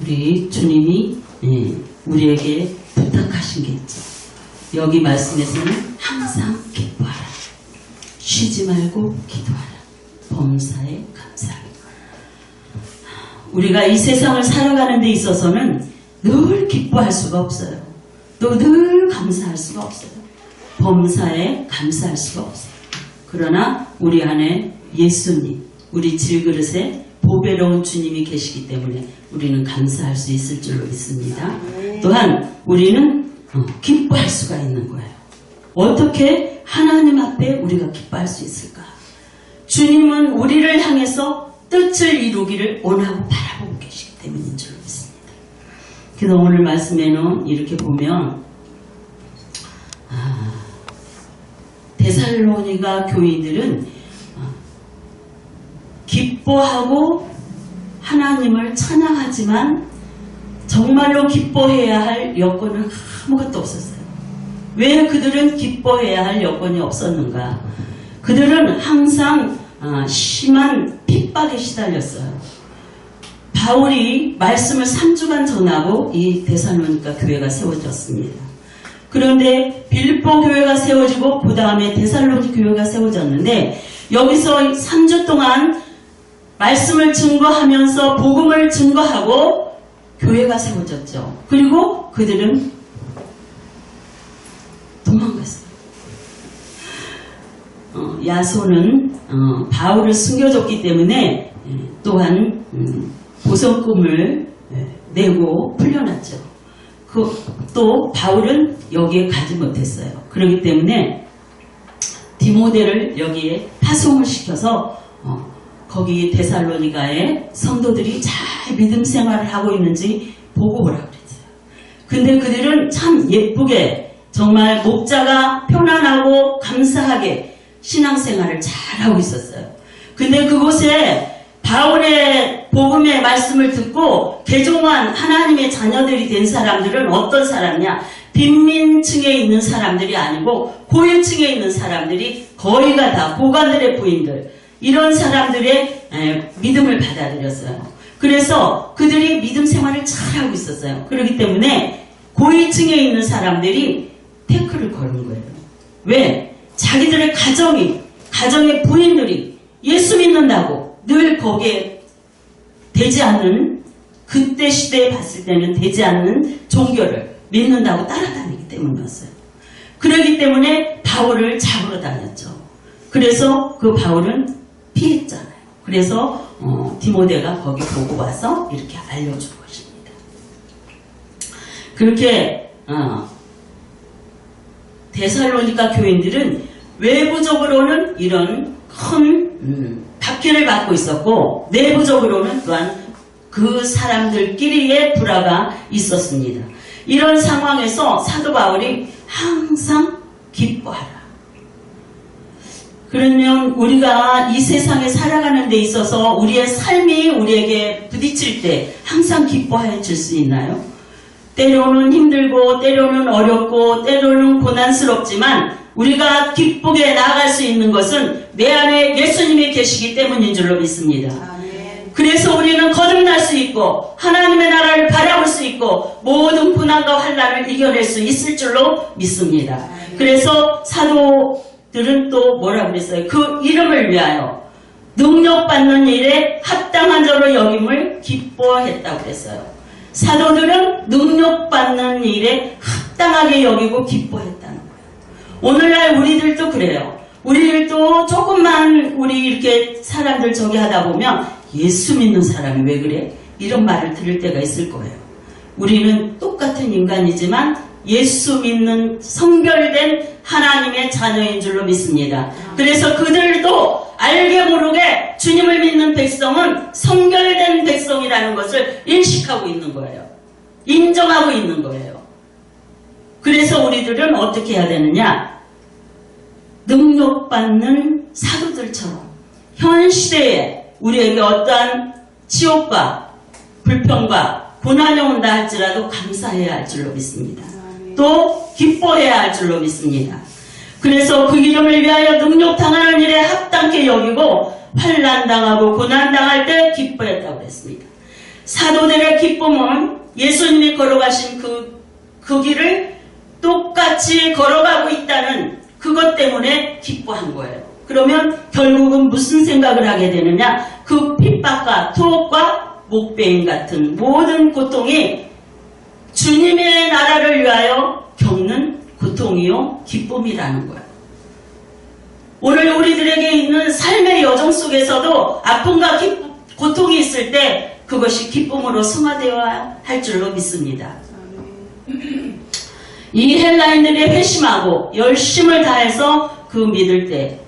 우리 주님이 예, 우리에게 부탁하신 게 있죠. 여기 말씀에서는 항상 기뻐하라. 쉬지 말고 기도하라. 범사에 감사하라. 우리가 이 세상을 살아가는 데 있어서는 늘 기뻐할 수가 없어요. 또 늘 감사할 수가 없어요. 범사에 감사할 수가 없어요. 그러나 우리 안에 예수님, 우리 질그릇에 보배로운 주님이 계시기 때문에 우리는 감사할 수 있을 줄로 믿습니다. 또한 우리는 어, 기뻐할 수가 있는 거예요. 어떻게 하나님 앞에 우리가 기뻐할 수 있을까? 주님은 우리를 향해서 뜻을 이루기를 원하고 바라보고 계시기 때문인 줄로 믿습니다. 그래서 오늘 말씀에는 이렇게 보면 아, 데살로니가 교인들은 어, 기뻐하고 하나님을 찬양하지만 정말로 기뻐해야 할 여건은 아무것도 없었어요. 왜 그들은 기뻐해야 할 여건이 없었는가? 그들은 항상 아, 심한 핍박에 시달렸어요. 바울이 말씀을 3주간 전하고 이 데살로니가 교회가 세워졌습니다. 그런데 빌보 교회가 세워지고 그 다음에 데살로니 교회가 세워졌는데 여기서 3주 동안 말씀을 증거하면서 복음을 증거하고 교회가 세워졌죠. 그리고 그들은 도망갔어요. 어, 야손은 어, 바울을 숨겨줬기 때문에 예, 또한 음, 보석금을 예, 내고 풀려났죠. 그, 또 바울은 여기에 가지 못했어요. 그렇기 때문에 디모데를 여기에 파송을 시켜서 어, 거기 데살로니가의 성도들이 잘 믿음 생활을 하고 있는지 보고 오라 그랬어요. 근데 그들은 참 예쁘게 정말 목자가 편안하고 감사하게 신앙생활을 잘하고 있었어요. 근데 그곳에 바울의 복음의 말씀을 듣고 개종한 하나님의 자녀들이 된 사람들은 어떤 사람이냐? 빈민층에 있는 사람들이 아니고 고위층에 있는 사람들이 거의가 다 고관들의 부인들 이런 사람들의 에, 믿음을 받아들였어요. 그래서 그들이 믿음 생활을 잘하고 있었어요. 그렇기 때문에 고위층에 있는 사람들이 태클을 거는 거예요. 왜? 자기들의 가정이, 가정의 부인들이 예수 믿는다고 늘 거기에 되지 않는, 그때 시대에 봤을 때는 되지 않는 종교를 믿는다고 따라다니기 때문이었어요. 그러기 때문에 바울을 잡으러 다녔죠. 그래서 그 바울은 피했잖아요. 그래서 어, 디모데가 거기 보고 와서 이렇게 알려준 것입니다. 그렇게 어, 데살로니가 교인들은 외부적으로는 이런 큰 음, 박해를 받고 있었고 내부적으로는 또한 그 사람들끼리의 불화가 있었습니다. 이런 상황에서 사도 바울이 항상 기뻐하라. 그러면 우리가 이 세상에 살아가는 데 있어서 우리의 삶이 우리에게 부딪힐 때 항상 기뻐해 줄 수 있나요? 때로는 힘들고 때로는 어렵고 때로는 고난스럽지만 우리가 기쁘게 나아갈 수 있는 것은 내 안에 예수님이 계시기 때문인 줄로 믿습니다. 그래서 우리는 거듭날 수 있고 하나님의 나라를 바라볼 수 있고 모든 분한과 환란을 이겨낼 수 있을 줄로 믿습니다. 그래서 사도 들은 또 뭐라 그랬어요? 그 이름을 위하여 능력받는 일에 합당한 자로 여김을 기뻐했다고 그랬어요. 사도들은 능력받는 일에 합당하게 여기고 기뻐했다는 거예요. 오늘날 우리들도 그래요. 우리들도 조금만 우리 이렇게 사람들 저기 하다 보면 예수 믿는 사람이 왜 그래? 이런 말을 들을 때가 있을 거예요. 우리는 똑같은 인간이지만 예수 믿는 성별된 하나님의 자녀인 줄로 믿습니다. 그래서 그들도 알게 모르게 주님을 믿는 백성은 성별된 백성이라는 것을 인식하고 있는 거예요. 인정하고 있는 거예요. 그래서 우리들은 어떻게 해야 되느냐? 능력받는 사도들처럼 현 시대에 우리에게 어떠한 치욕과 불평과 고난이 온다 할지라도 감사해야 할 줄로 믿습니다. 또 기뻐해야 할 줄로 믿습니다. 그래서 그 이름을 위하여 능력당하는 일에 합당케 여기고 환난당하고 고난당할 때 기뻐했다고 했습니다. 사도들의 기쁨은 예수님이 걸어가신 그, 그 길을 똑같이 걸어가고 있다는 그것 때문에 기뻐한 거예요. 그러면 결국은 무슨 생각을 하게 되느냐? 그 핍박과 투옥과 목배임 같은 모든 고통이 주님의 나라를 위하여 겪는 고통이요 기쁨이라는 거예요. 오늘 우리들에게 있는 삶의 여정 속에서도 아픔과 기쁨, 고통이 있을 때 그것이 기쁨으로 승화되어야 할 줄로 믿습니다. 이 헬라인들이 회심하고 열심을 다해서 그 믿을 때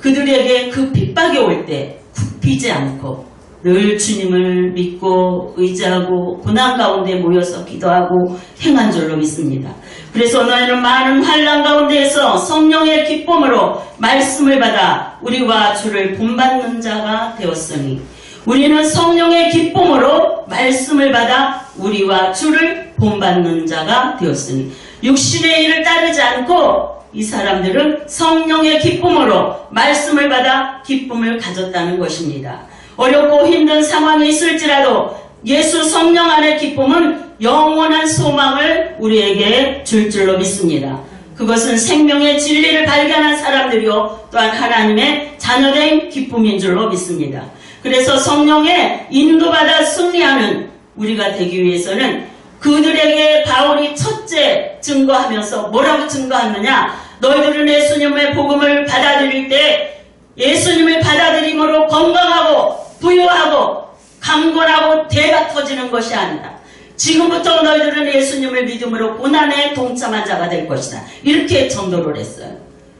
그들에게 그 핍박이 올 때 굽히지 않고 늘 주님을 믿고 의지하고 고난 가운데 모여서 기도하고 행한 줄로 믿습니다. 그래서 너희는 많은 환란 가운데에서 성령의 기쁨으로 말씀을 받아 우리와 주를 본받는 자가 되었으니 우리는 성령의 기쁨으로 말씀을 받아 우리와 주를 본받는 자가 되었으니 육신의 일을 따르지 않고 이 사람들은 성령의 기쁨으로 말씀을 받아 기쁨을 가졌다는 것입니다. 어렵고 힘든 상황이 있을지라도 예수 성령 안의 기쁨은 영원한 소망을 우리에게 줄 줄로 믿습니다. 그것은 생명의 진리를 발견한 사람들이요 또한 하나님의 자녀된 기쁨인 줄로 믿습니다. 그래서 성령의 인도받아 승리하는 우리가 되기 위해서는 그들에게 바울이 첫째 증거하면서 뭐라고 증거하느냐 너희들은 예수님의 복음을 받아들일 때 예수님을 받아들임으로 건강하고 부유하고 강건하고 대가 터지는 것이 아니다. 지금부터 너희들은 예수님을 믿음으로 고난에 동참한 자가 될 것이다. 이렇게 전도를 했어요.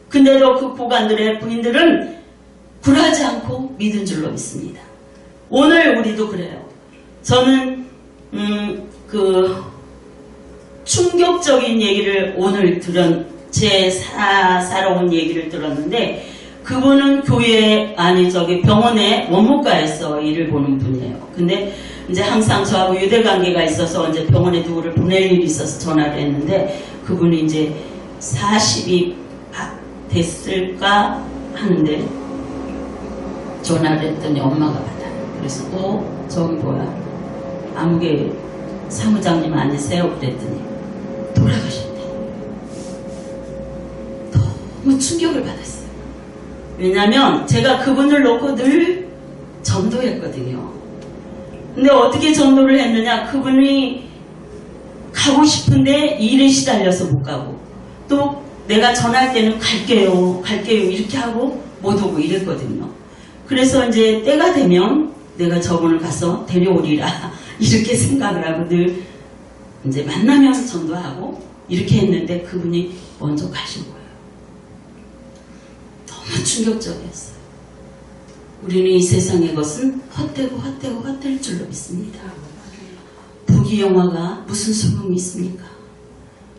근데도 그 고관들의 부인들은 굴하지 않고 믿은 줄로 믿습니다. 오늘 우리도 그래요. 저는 음, 그 충격적인 얘기를 오늘 들은 제 사, 살아온 얘기를 들었는데 그분은 교회 아니 저기 병원의 원무과에서 일을 보는 분이에요. 근데 이제 항상 저하고 유대 관계가 있어서 이제 병원에 누구를 보낼 일이 있어서 전화를 했는데 그분이 이제 40이 됐을까 하는데 전화를 했더니 엄마가 받아요. 그래서 어 저기 뭐야 아무개 사무장님 아니세요? 그랬더니 돌아가셨대. 너무 충격을 받았어요. 왜냐면 제가 그분을 놓고 늘 전도했거든요. 근데 어떻게 전도를 했느냐? 그분이 가고 싶은데 일에 시달려서 못 가고 또 내가 전할 때는 갈게요, 갈게요 이렇게 하고 못 오고 이랬거든요. 그래서 이제 때가 되면 내가 저분을 가서 데려오리라 이렇게 생각을 하고 늘 이제 만나면 전도하고 이렇게 했는데 그분이 먼저 거예요. 너무 충격적이었어요. 우리는 이 세상의 것은 헛되고 헛되고 헛될 줄로 믿습니다. 부귀 영화가 무슨 소용이 있습니까?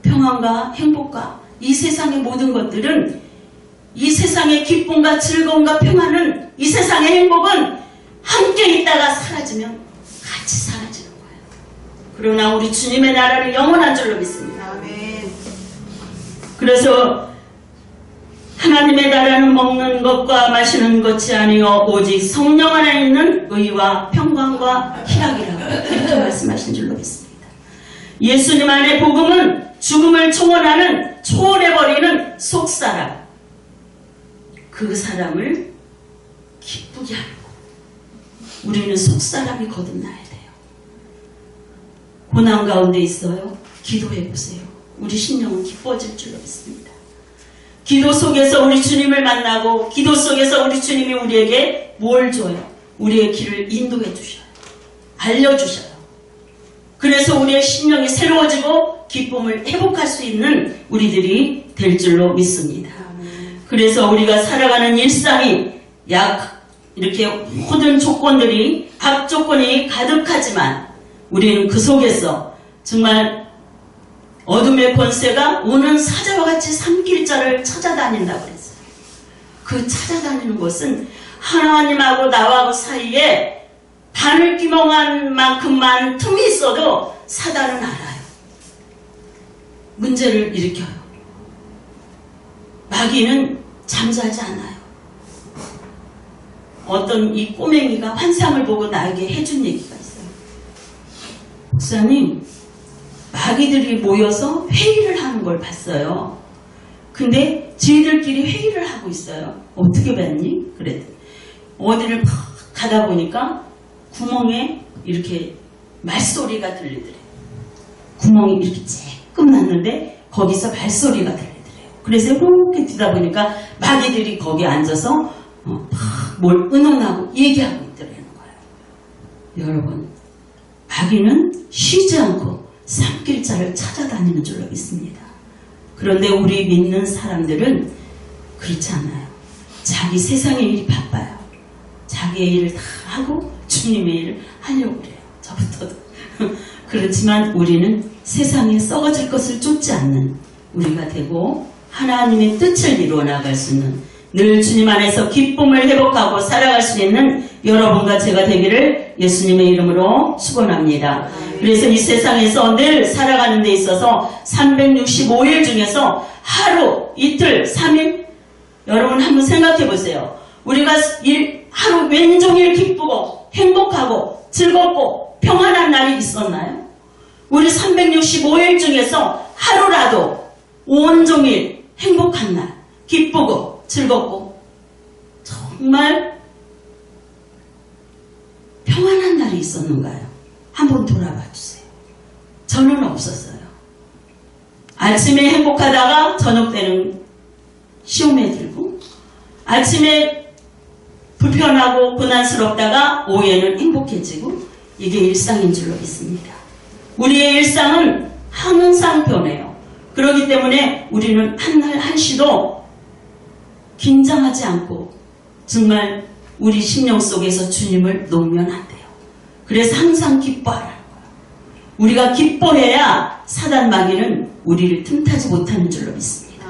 평안과 행복과 이 세상의 모든 것들은 이 세상의 기쁨과 즐거움과 평안은 이 세상의 행복은 함께 있다가 사라지면 같이 사라지는 거예요. 그러나 우리 주님의 나라는 영원한 줄로 믿습니다. 아멘. 그래서 하나님의 나라는 먹는 것과 마시는 것이 아니요 오직 성령 안에 있는 의와 평강과 희락이라고 이렇게 말씀하신 줄로 믿습니다. 예수님 안에 복음은 죽음을 초월하는 초월해버리는 속사람 그 사람을 기쁘게 거 우리는 속사람이 거듭나야 돼요. 고난 가운데 있어요. 기도해 보세요. 우리 심령은 기뻐질 줄로 믿습니다. 기도 속에서 우리 주님을 만나고 기도 속에서 우리 주님이 우리에게 뭘 줘요? 우리의 길을 인도해 주셔요. 알려주셔요. 그래서 우리의 심령이 새로워지고 기쁨을 회복할 수 있는 우리들이 될 줄로 믿습니다. 그래서 우리가 살아가는 일상이 약 이렇게 모든 조건들이 각 조건이 가득하지만 우리는 그 속에서 정말 어둠의 권세가 오는 사자와 같이 삼길 자를 찾아다닌다고 그랬어요. 그 찾아다니는 것은 하나님하고 나하고 사이에 바늘 기멍한 만큼만 틈이 있어도 사단은 알아요. 문제를 일으켜요. 마귀는 잠자지 않아요. 어떤 이 꼬맹이가 환상을 보고 나에게 해준 얘기가 있어요. 목사님, 마귀들이 모여서 회의를 하는 걸 봤어요. 근데 지들끼리 회의를 하고 있어요. 어떻게 봤니? 그랬더니 어디를 막 가다 보니까 구멍에 이렇게 말소리가 들리더래요. 구멍이 이렇게 쬐끔 났는데 거기서 말소리가 들리더래요. 그래서 이렇게 뒤다 보니까 마귀들이 거기 앉아서 어, 막뭘 의논하고 얘기하고 거예요. 여러분, 마귀는 쉬지 않고 삼킬자를 찾아다니는 줄로 믿습니다. 그런데 우리 믿는 사람들은 그렇지 않아요. 자기 세상의 일이 바빠요. 자기의 일을 다 하고 주님의 일을 하려고 그래요. 저부터도. 그렇지만 우리는 세상에 썩어질 것을 쫓지 않는 우리가 되고 하나님의 뜻을 이루어 나갈 수 있는 늘 주님 안에서 기쁨을 회복하고 살아갈 수 있는 여러분과 제가 되기를 예수님의 이름으로 축원합니다. 그래서 이 세상에서 늘 살아가는 데 있어서 365일 중에서 하루, 이틀, 3일 여러분 한번 생각해 보세요. 우리가 일, 하루 왼종일 기쁘고 행복하고 즐겁고 평안한 날이 있었나요? 우리 365일 중에서 하루라도 온종일 행복한 날, 기쁘고 즐겁고 정말 평안한 날이 있었는가요? 한번 돌아봐 주세요. 저는 없었어요. 아침에 행복하다가 저녁 때는 시험에 들고 아침에 불편하고 고난스럽다가 오후에는 행복해지고 이게 일상인 줄로 믿습니다. 우리의 일상은 항상 변해요. 그렇기 때문에 우리는 한날 한시도 긴장하지 않고 정말 우리 심령 속에서 주님을 돼요. 그래서 항상 기뻐하라는 거예요. 우리가 기뻐해야 사단 마귀는 우리를 틈타지 못하는 줄로 믿습니다.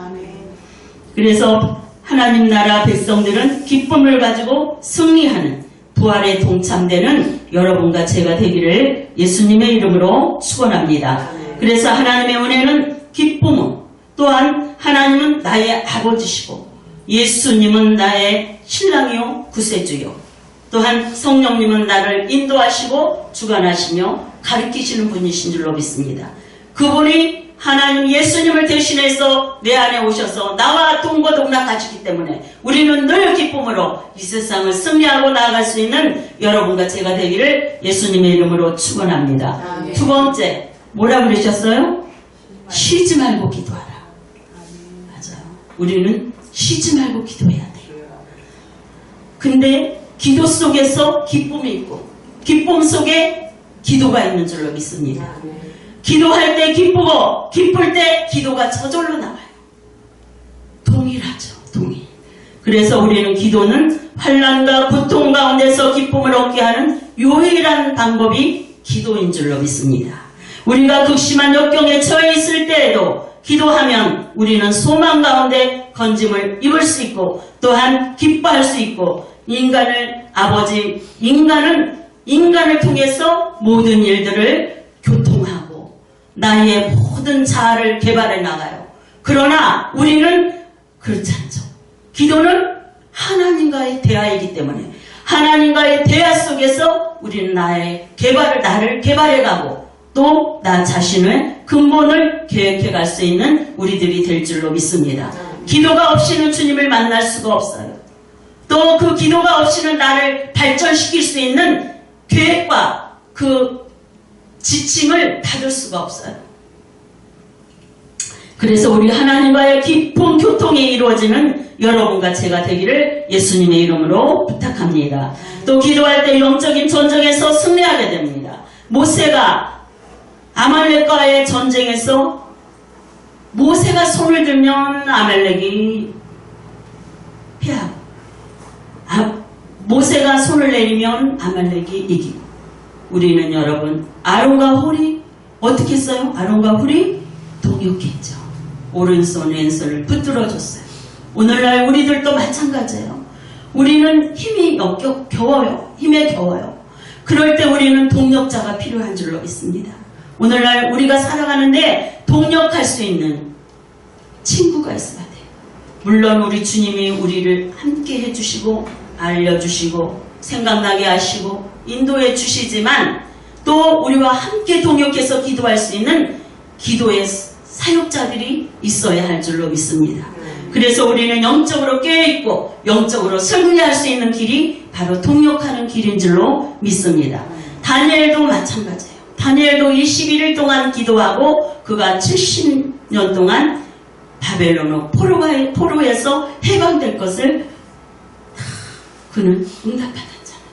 그래서 하나님 나라 백성들은 기쁨을 가지고 승리하는 부활에 동참되는 여러분과 제가 되기를 예수님의 이름으로 축원합니다. 그래서 하나님의 은혜는 기쁨은 또한 하나님은 나의 아버지시고 예수님은 나의 신랑이요 구세주요 또한 성령님은 나를 인도하시고 주관하시며 가르치시는 분이신 줄로 믿습니다. 그분이 하나님 예수님을 대신해서 내 안에 오셔서 나와 동거동락하시기 때문에 우리는 늘 기쁨으로 이 세상을 승리하고 나아갈 수 있는 여러분과 제가 되기를 예수님의 이름으로 축원합니다. 아멘. 두 번째 뭐라 그러셨어요? 쉬지 말고 기도하라. 맞아요. 우리는 쉬지 말고 기도해야 돼요. 근데 기도 속에서 기쁨이 있고 기쁨 속에 기도가 있는 줄로 믿습니다. 기도할 때 기쁘고 기쁠 때 기도가 저절로 나와요. 동일하죠. 동일. 그래서 우리는 기도는 환란과 고통 가운데서 기쁨을 얻게 하는 유일한 방법이 기도인 줄로 믿습니다. 우리가 극심한 역경에 처해 있을 때에도 기도하면 우리는 소망 가운데 건짐을 입을 수 있고 또한 기뻐할 수 있고 인간을 아버지 인간은 인간을 통해서 모든 일들을 교통하고 나의 모든 자아를 개발해 나가요. 그러나 우리는 그렇지 않죠. 기도는 하나님과의 대화이기 때문에 하나님과의 대화 속에서 우리는 나의 개발을 나를 개발해 가고 또 나 자신의 근본을 계획해 갈 수 있는 우리들이 될 줄로 믿습니다. 기도가 없이는 주님을 만날 수가 없어요. 또 그 기도가 없이는 나를 발전시킬 수 있는 계획과 그 지침을 받을 수가 없어요. 그래서 우리 하나님과의 깊은 교통이 이루어지는 여러분과 제가 되기를 예수님의 이름으로 부탁합니다. 또 기도할 때 영적인 전쟁에서 승리하게 됩니다. 모세가 아말렉과의 전쟁에서 모세가 손을 들면 아말렉이 피하고 아, 모세가 손을 내리면 아말렉이 이기고 우리는 여러분 아론과 홀이 어떻게 했어요? 아론과 홀이 동역했죠. 오른손 왼손을 붙들어줬어요. 오늘날 우리들도 마찬가지예요. 우리는 힘이 역겨, 겨워요. 힘에 겨워요. 그럴 때 우리는 동력자가 필요한 줄로 믿습니다. 오늘날 우리가 살아가는데 동력할 수 있는 친구가 있어야 돼요. 물론 우리 주님이 우리를 함께 해주시고 알려주시고 생각나게 하시고 인도해 주시지만 또 우리와 함께 동역해서 기도할 수 있는 기도의 사역자들이 있어야 할 줄로 믿습니다. 그래서 우리는 영적으로 깨어있고 영적으로 승리할 수 있는 길이 바로 동역하는 길인 줄로 믿습니다. 다니엘도 마찬가지예요. 다니엘도 21일 동안 기도하고 그가 70년 동안 바벨론의 포로가, 포로에서 해방될 것을 다 그는 응답받았잖아요.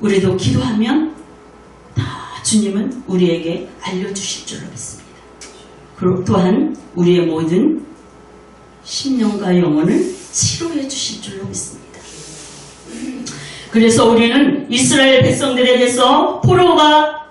우리도 기도하면 다 주님은 우리에게 알려주실 줄로 믿습니다. 그리고 또한 우리의 모든 심령과 영혼을 치료해 주실 줄로 믿습니다. 그래서 우리는 이스라엘 백성들에게서 포로가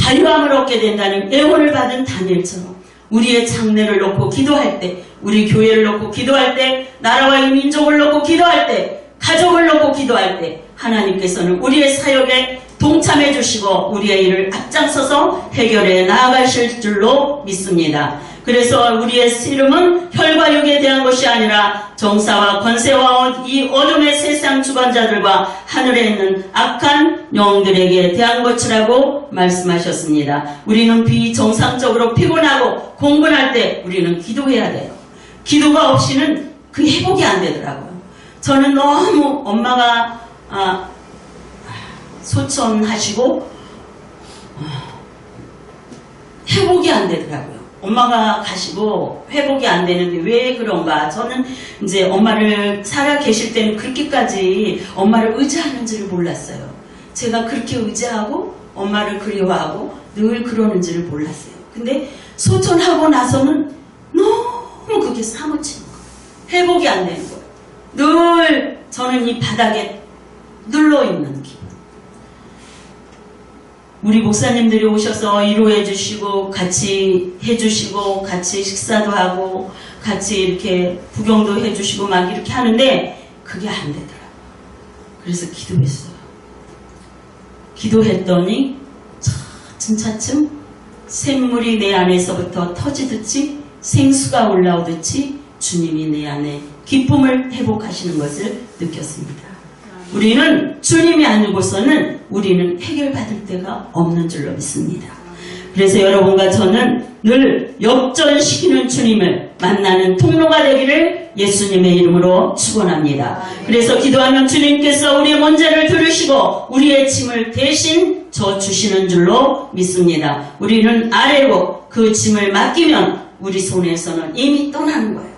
자유함을 얻게 된다는 애원을 받은 다니엘처럼 우리의 장래를 놓고 기도할 때, 우리 교회를 놓고 기도할 때, 나라와 이 민족을 놓고 기도할 때, 가족을 놓고 기도할 때, 하나님께서는 우리의 사역에 동참해 주시고 우리의 일을 앞장서서 해결해 나아가실 줄로 믿습니다. 그래서 우리의 씨름은 혈과 육에 대한 것이 아니라 정사와 권세와 이 어둠의 세상 주관자들과 하늘에 있는 악한 영들에게 대한 것이라고 말씀하셨습니다. 우리는 비정상적으로 피곤하고 공분할 때 우리는 기도해야 돼요. 기도가 없이는 그 회복이 안 되더라고요. 저는 너무 엄마가 아, 소천하시고 아, 회복이 안 되더라고요. 엄마가 가시고 회복이 안 되는데 왜 그런가? 저는 이제 엄마를 살아 계실 때는 그렇게까지 엄마를 의지하는지를 몰랐어요. 제가 그렇게 의지하고 엄마를 그리워하고 늘 그러는지를 몰랐어요. 근데 소천하고 나서는 너무 그게 사무치는 거예요. 회복이 안 되는 거예요. 늘 저는 이 바닥에 눌러 있는 기분. 우리 목사님들이 오셔서 위로해 주시고 같이 해 주시고 같이 식사도 하고 같이 이렇게 구경도 해 주시고 막 이렇게 하는데 그게 안 되더라고요. 그래서 기도했어요. 기도했더니 차츰차츰 샘물이 내 안에서부터 터지듯이 생수가 올라오듯이 주님이 내 안에 기쁨을 회복하시는 것을 느꼈습니다. 우리는 주님이 아니고서는 우리는 해결받을 데가 없는 줄로 믿습니다. 그래서 여러분과 저는 늘 역전시키는 주님을 만나는 통로가 되기를 예수님의 이름으로 축원합니다. 그래서 기도하면 주님께서 우리의 문제를 들으시고 우리의 짐을 대신 져 주시는 줄로 믿습니다. 우리는 아래로 그 짐을 맡기면 우리 손에서는 이미 떠나는 거예요.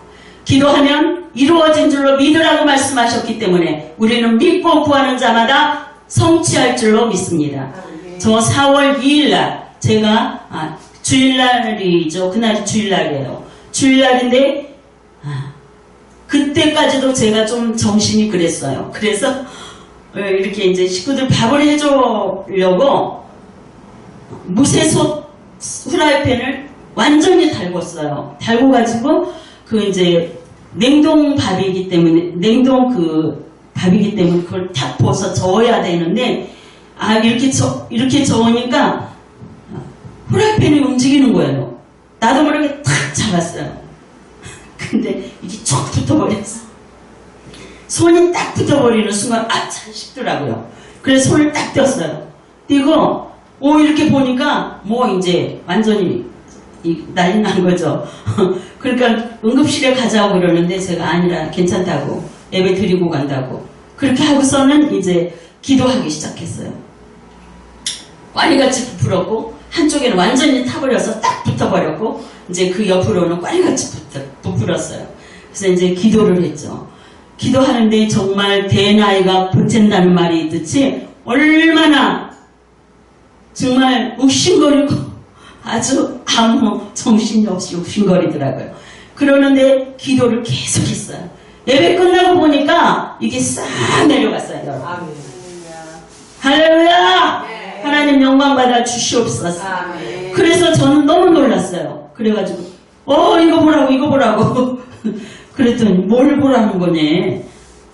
기도하면 이루어진 줄로 믿으라고 말씀하셨기 때문에 우리는 믿고 구하는 자마다 성취할 줄로 믿습니다. 저 4월 2일 날 제가 아, 주일날이죠. 그날이 주일날이에요. 주일날인데 아, 그때까지도 제가 좀 정신이 그랬어요. 그래서 어, 이렇게 이제 식구들 밥을 해주려고 무쇠솥 후라이팬을 완전히 달궜어요. 달궈가지고 그 이제 냉동 밥이기 때문에 냉동 그 밥이기 때문에 그걸 탁 부어서 저어야 되는데 아 이렇게 저 이렇게 저으니까 후라이팬이 움직이는 거예요. 나도 모르게 탁 잡았어요. 근데 이게 쭉 붙어버렸어. 손이 딱 붙어버리는 순간 아참 싶더라고요. 그래서 손을 딱 떼었어요. 떼고 오 이렇게 보니까 뭐 이제 완전히 이 난리 난 거죠. 그러니까 응급실에 가자고 그러는데 제가 아니라 괜찮다고 예배 드리고 간다고 그렇게 하고서는 이제 기도하기 시작했어요. 꽈리같이 부풀었고 한쪽에는 완전히 타버려서 딱 붙어버렸고 이제 그 옆으로는 꽈리같이 부풀었어요. 그래서 이제 기도를 했죠. 기도하는데 정말 대나이가 보탠다는 말이 있듯이 얼마나 정말 욱신거리고 아주 아무 정신이 없이 욱신거리더라고요. 그러는데 기도를 계속 했어요. 예배 끝나고 보니까 이게 싹 내려갔어요. 여러분. 할렐루야! 네. 하나님 영광 받아 주시옵소서. 아멘. 그래서 저는 너무 놀랐어요. 그래가지고 어 이거 보라고 이거 보라고 그랬더니 뭘 보라는 거니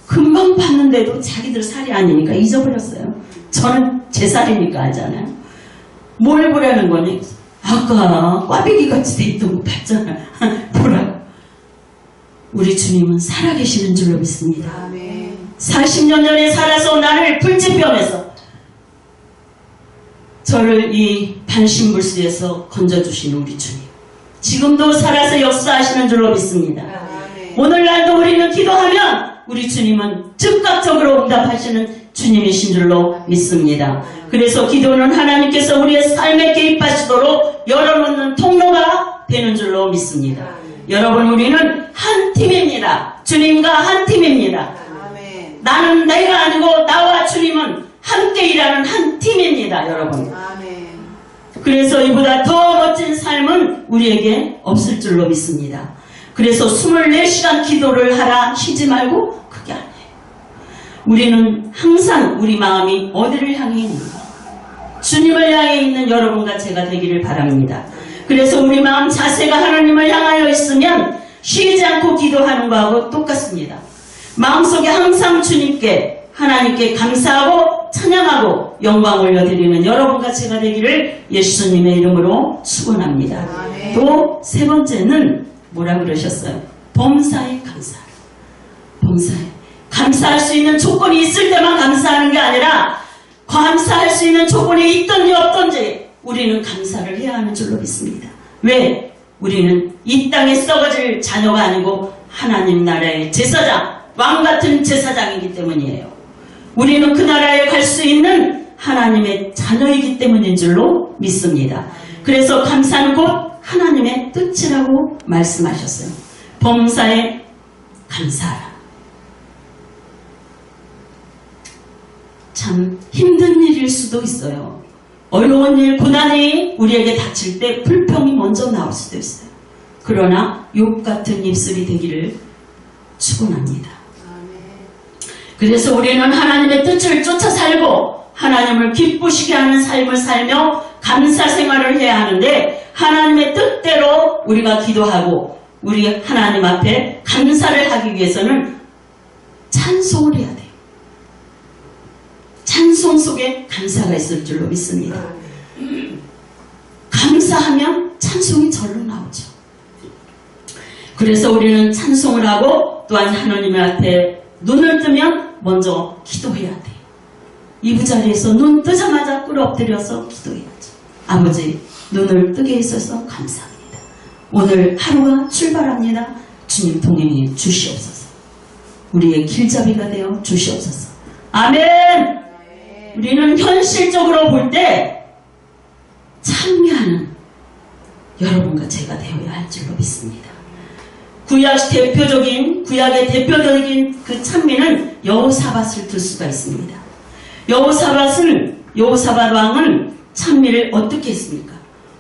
금방 봤는데도 자기들 살이 아니니까 잊어버렸어요. 저는 제 살이니까 알잖아요. 뭘 보라는 거니 아까 꽈배기 같이 돼 있던 거 봤잖아. 보라고. 우리 주님은 살아계시는 줄로 믿습니다. 아멘. 40년 전에 살아서 나를 불치병에서 저를 이 반신불수에서 건져주신 우리 주님. 지금도 살아서 역사하시는 줄로 믿습니다. 아멘. 오늘날도 우리는 기도하면 우리 주님은 즉각적으로 응답하시는 주님이신 줄로 믿습니다. 그래서 기도는 하나님께서 우리의 삶에 개입하시도록 열어놓는 통로가 되는 줄로 믿습니다. 여러분 우리는 한 팀입니다. 주님과 한 팀입니다. 아멘. 나는 내가 아니고 나와 주님은 함께 일하는 한 팀입니다, 여러분. 아멘. 그래서 이보다 더 멋진 삶은 우리에게 없을 줄로 믿습니다. 그래서 24시간 기도를 하라 쉬지 말고 그게 아니에요. 우리는 항상 우리 마음이 어디를 향해 있는가? 주님을 향해 있는 여러분과 제가 되기를 바랍니다. 그래서 우리 마음 자세가 하나님을 향하여 있으면 쉬지 않고 기도하는 거하고 똑같습니다. 마음속에 항상 주님께 하나님께 감사하고 찬양하고 영광 올려드리는 여러분과 제가 되기를 예수님의 이름으로 축원합니다. 아멘. 또세 번째는 뭐라 그러셨어요? 범사에 감사. 범사에 감사할 수 있는 조건이 있을 때만 감사하는 게 아니라 감사할 수 있는 조건이 있든지 없든지 우리는 감사를 해야 하는 줄로 믿습니다. 왜? 우리는 이 땅에 썩어질 자녀가 아니고 하나님 나라의 제사장, 왕 같은 제사장이기 때문이에요. 우리는 그 나라에 갈 수 있는 하나님의 자녀이기 때문인 줄로 믿습니다. 그래서 감사는 곧 하나님의 뜻이라고 말씀하셨어요. 범사에 감사하라. 참 힘든 일일 수도 있어요. 어려운 일, 고난이 우리에게 닥칠 때 불평이 먼저 나올 수도 있어요. 그러나 욕 같은 입술이 되기를 축원합니다. 그래서 우리는 하나님의 뜻을 쫓아 살고 하나님을 기쁘시게 하는 삶을 살며 감사 생활을 해야 하는데 하나님의 뜻대로 우리가 기도하고 우리 하나님 앞에 감사를 하기 위해서는 찬송을 해야 돼요. 찬송 속에 감사가 있을 줄로 믿습니다. 감사하면 찬송이 절로 나오죠. 그래서 우리는 찬송을 하고 또한 하나님 앞에 눈을 뜨면 먼저 기도해야 돼요. 이부자리에서 눈 뜨자마자 꿇어 엎드려서 기도해야죠. 아버지 눈을 뜨게 해주셔서 감사합니다. 오늘 하루가 출발합니다. 주님 동행해 주시옵소서. 우리의 길잡이가 되어 주시옵소서. 아멘! 우리는 현실적으로 볼 때 참여하는 여러분과 제가 되어야 할 줄로 믿습니다. 구약 대표적인 구약의 대표적인 그 찬미는 여호사밧을 들 수가 있습니다. 여호사밧은 여호사밧 왕은 찬미를 어떻게 했습니까?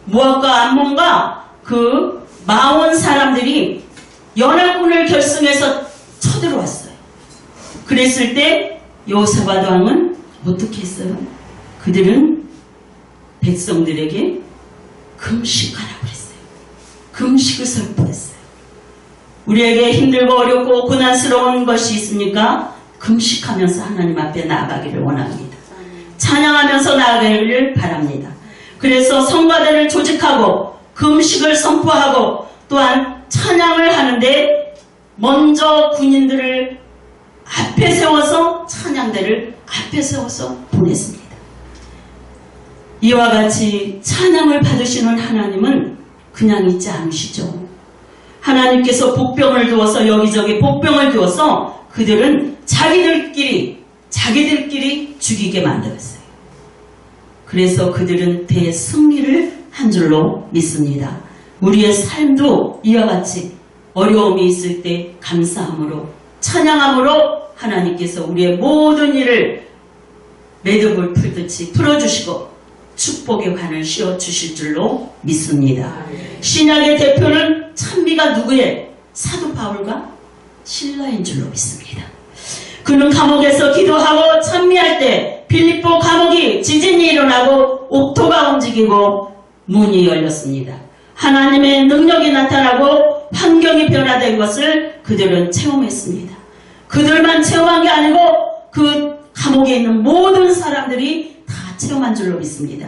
모압과 암몬과 그 마온 사람들이 연합군을 결성해서 쳐들어왔어요. 그랬을 때 여호사밧 왕은 어떻게 했어요? 그들은 백성들에게 금식하라고 그랬어요. 금식을 선포했어요. 우리에게 힘들고 어렵고 고난스러운 것이 있습니까? 금식하면서 하나님 앞에 나아가기를 원합니다. 찬양하면서 나아가기를 바랍니다. 그래서 성가대를 조직하고 금식을 선포하고 또한 찬양을 하는데 먼저 군인들을 앞에 세워서 찬양대를 앞에 세워서 보냈습니다. 이와 같이 찬양을 받으시는 하나님은 그냥 있지 않으시죠. 하나님께서 복병을 두어서 여기저기 복병을 두어서 그들은 자기들끼리 자기들끼리 죽이게 만들었어요. 그래서 그들은 대승리를 한 줄로 믿습니다. 우리의 삶도 이와 같이 어려움이 있을 때 감사함으로 찬양함으로 하나님께서 우리의 모든 일을 매듭을 풀듯이 풀어주시고 축복의 관을 씌워 주실 줄로 믿습니다. 신약의 대표는 찬미가 누구의 사도 바울과 신라인 줄로 믿습니다. 그는 감옥에서 기도하고 찬미할 때 빌립보 감옥이 지진이 일어나고 옥토가 움직이고 문이 열렸습니다. 하나님의 능력이 나타나고 환경이 변화된 것을 그들은 체험했습니다. 그들만 체험한 게 아니고 그 감옥에 있는 모든 사람들이 다 체험한 줄로 믿습니다.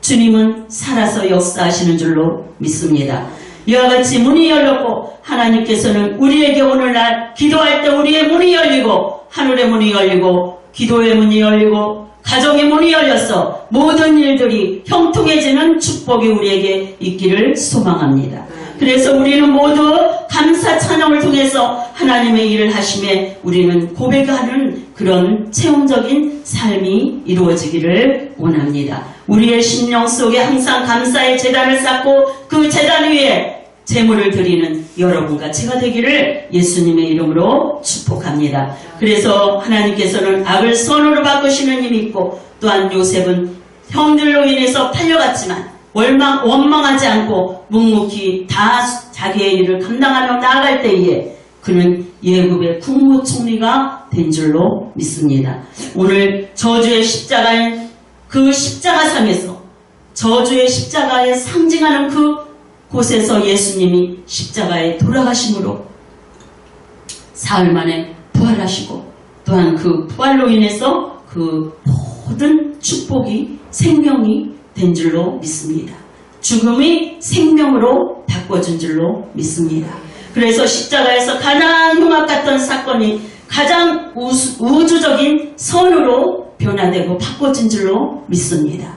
주님은 살아서 역사하시는 줄로 믿습니다. 이와 같이 문이 열렸고 하나님께서는 우리에게 오늘날 기도할 때 우리의 문이 열리고 하늘의 문이 열리고 기도의 문이 열리고 가정의 문이 열려서 모든 일들이 형통해지는 축복이 우리에게 있기를 소망합니다. 그래서 우리는 모두 감사 찬양을 통해서 하나님의 일을 하심에 우리는 고백하는 그런 체험적인 삶이 이루어지기를 원합니다. 우리의 심령 속에 항상 감사의 재단을 쌓고 그 재단 위에 제물을 드리는 여러분과 제가 되기를 예수님의 이름으로 축복합니다. 그래서 하나님께서는 악을 선으로 바꾸시는 힘이 있고 또한 요셉은 형들로 인해서 팔려갔지만 원망, 원망하지 않고 묵묵히 다 자기의 일을 감당하며 나아갈 때에 그는 예굽의 국무총리가 된 줄로 믿습니다. 오늘 저주의 십자가인 그 십자가상에서 저주의 십자가에 상징하는 그 곳에서 예수님이 십자가에 돌아가심으로 사흘 만에 부활하시고 또한 그 부활로 인해서 그 모든 축복이 생명이 된 줄로 믿습니다. 죽음이 생명으로 바꿔준 줄로 믿습니다. 그래서 십자가에서 가장 흉악 같던 사건이 가장 우수- 우주적인 선으로 변화되고 바꿔진 줄로 믿습니다.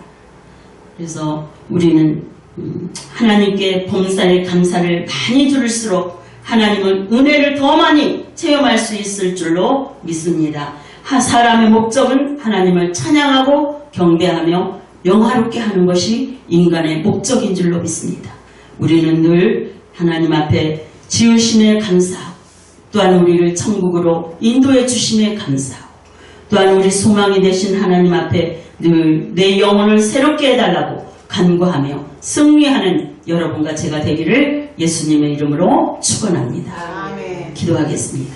그래서 우리는 음, 하나님께 봉사의 감사를 많이 들을수록 하나님은 은혜를 더 많이 체험할 수 있을 줄로 믿습니다. 하- 사람의 목적은 하나님을 찬양하고 경배하며 영화롭게 하는 것이 인간의 목적인 줄로 믿습니다. 우리는 늘 하나님 앞에 지으심에 감사하고 또한 우리를 천국으로 인도해 주심에 감사하고 또한 우리 소망이 되신 하나님 앞에 늘 내 영혼을 새롭게 해달라고 간구하며 승리하는 여러분과 제가 되기를 예수님의 이름으로 축원합니다. 기도하겠습니다.